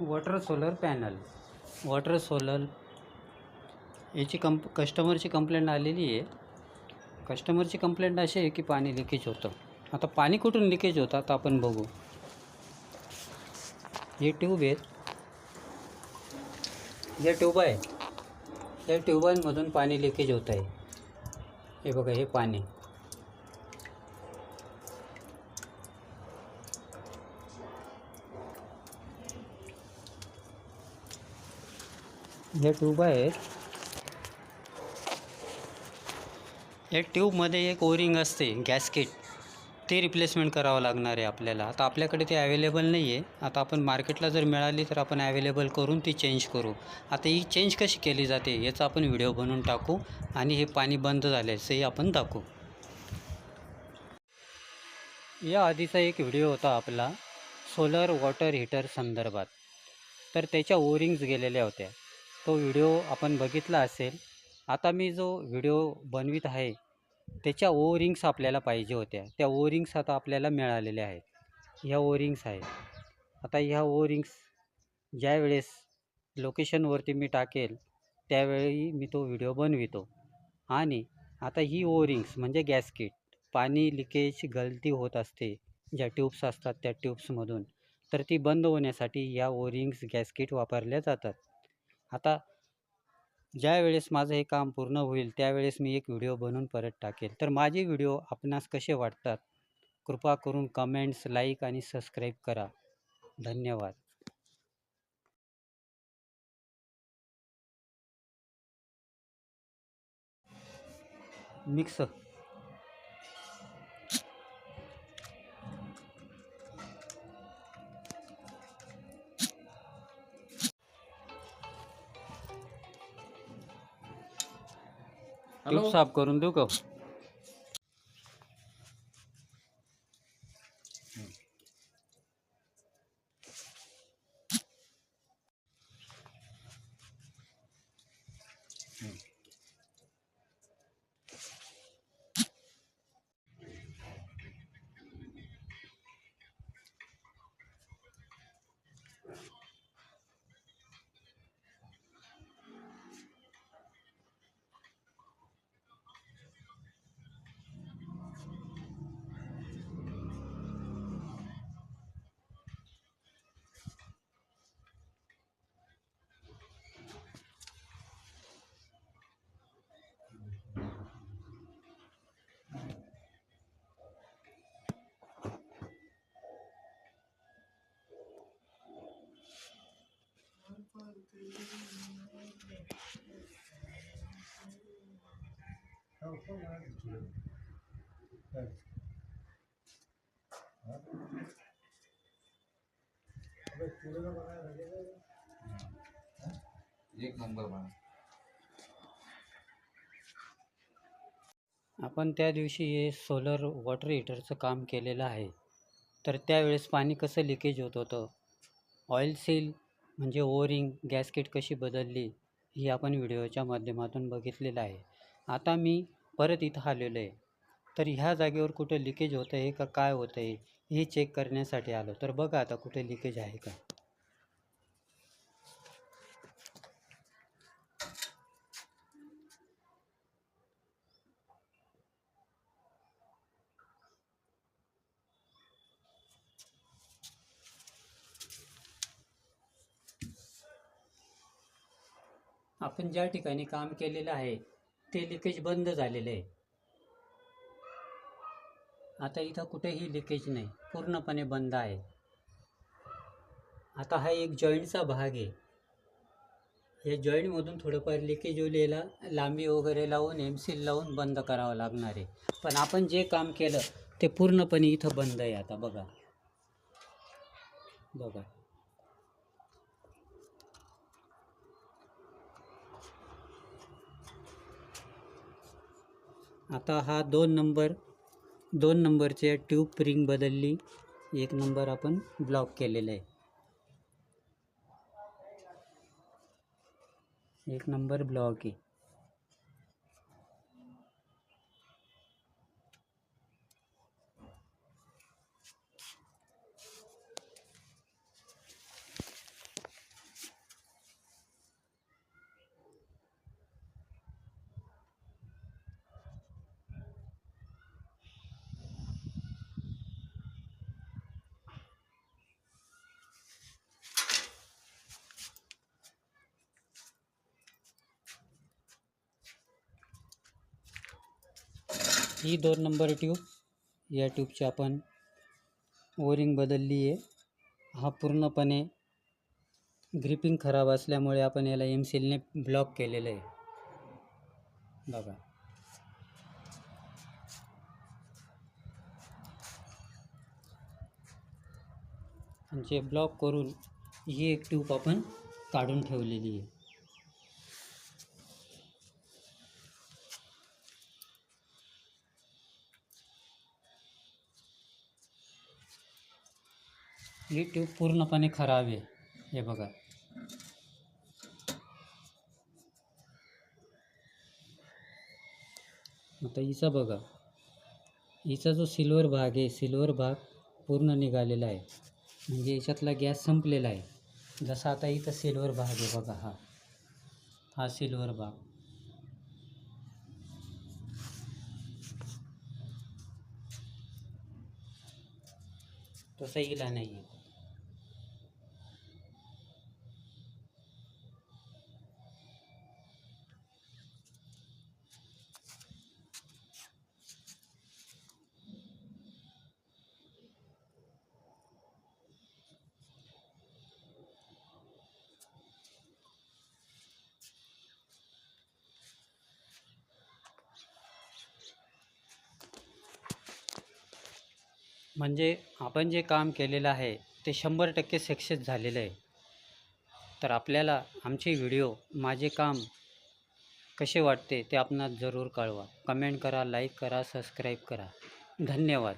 Water solar panel water solar याची कंप कस्टमरची complaint आलेली आहे. कस्टमरची कंप्लेंट अशी आहे की पाणी लिकेज होतं. आता पाणी कुठून लिकेज होतं आता आपण बघू. हे ट्यूब आहेत. हे ट्यूब आहे. या ट्यूबांमधून पाणी लिकेज होत आहे हे बघा हे पाणी. हे ट्यूब आहेत या ट्यूबमध्ये एक ओरिंग असते गॅसकेट. ते रिप्लेसमेंट करावं लागणार आहे आपल्याला. आता आपल्याकडे ते अवेलेबल नाही आहे आता आपण मार्केटला जर मिळाली तर आपण अवेलेबल करून ती चेंज करू. आता ही चेंज कशी केली जाते याचा आपण व्हिडिओ बनवून टाकू आणि हे पाणी बंद झाल्याचंही आपण दाखवू. या आधीचा एक व्हिडिओ होता आपला सोलर वॉटर हीटर संदर्भात. तर त्याच्या ओरिंग्ज गेलेल्या होत्या. तो व्हिडिओ आपण बघितला असेल आता मी जो व्हिडिओ बनवित आहे त्याच्या ओ रिंग्स आपल्याला पाहिजे होत्या. त्या ओ रिंग्स आता आपल्याला मिळालेल्या आहेत. ह्या ओ रिंग्स आहेत. आता ह्या ओ रिंग्स ज्यावेळेस लोकेशनवरती मी टाकेल त्यावेळी मी तो व्हिडिओ बनवितो. आणि आता ही ओ रिंग्स म्हणजे गॅसकिट पाणी लिकेज गलती होत असते ज्या ट्यूब्स असतात त्या ट्यूब्समधून तर ती बंद होण्यासाठी या ओ रिंग्स गॅसकिट वापरल्या जातात. आता ज्या वेळेस माझं हे काम पूर्ण होईल त्यावेळेस मी एक व्हिडिओ बनवून परत टाकेल. तर माझे व्हिडिओ आपणास कसे वाटतात? कृपा करून कमेंट्स लाईक आणि सबस्क्राईब करा. धन्यवाद. मिक्स. साफ करून देऊ का? एक नंबर आपण त्या दिवशी हे सोलर वॉटर हीटरचं काम केलेलं आहे. तर त्यावेळेस पाणी कसं लिकेज होत होतं? ऑइल सील म्हणजे ओरिंग गॅसकेट कशी बदलली ही आपण व्हिडिओच्या माध्यमातून बघितलेलं आहे. आता मी परत इथं आलेलो आहे. तर ह्या जागेवर कुठं लिकेज होतं आहे का काय होतं आहे हे चेक करण्यासाठी आलो. तर बघा आता कुठे लिकेज आहे का? आपण ज्या ठिकाणी काम केलेलं आहे ते लिकेज बंद झालेलं आहे. आता इथं कुठेही लिकेज नाही. पूर्णपणे बंद आहे. आता हा एक जॉईंटचा भाग आहे. या जॉईंटमधून थोडंफार लिकेज उलेला लांबी वगैरे लावून एम सील लावून बंद करावं लागणार आहे. पण आपण जे काम केलं ते पूर्णपणे इथं बंद आहे आता. बघा. बघा. आता हा दोन नंबर दोन नंबरचे ट्यूब रिंग बदलली. एक नंबर आपण ब्लॉक केलेला आहे. एक नंबर ब्लॉक आहे. ही दोन नंबर ट्यूब या ट्यूबची आपण ओरिंग बदलली आहे. हा पूर्णपणे ग्रिपिंग खराब असल्यामुळे आपण याला एम सीलने ब्लॉक केलेलं आहे. बघा. जे ब्लॉक करून ही एक ट्यूब आपण काढून ठेवलेली आहे. ही ट्यूब पूर्णपणे खराब आहे. हे बघा. आता हिचा बघा. हिचा जो सिल्वर भाग आहे, सिल्वर भाग पूर्ण निघालेला आहे. म्हणजे याच्यातला गॅस संपलेला आहे. जसा आता इथं सिल्वर भाग आहे बघा हा. हा सिल्वर भाग. तसा हिला नाही आहे म्हणजे आपण जे काम केलेलं आहे ते शंभर टक्के सक्सेस झालेलं आहे. तर आपल्याला आमचे व्हिडिओ माझे काम कसे वाटते ते आपणास जरूर कळवा. कमेंट करा लाईक करा सबस्क्राईब करा. धन्यवाद.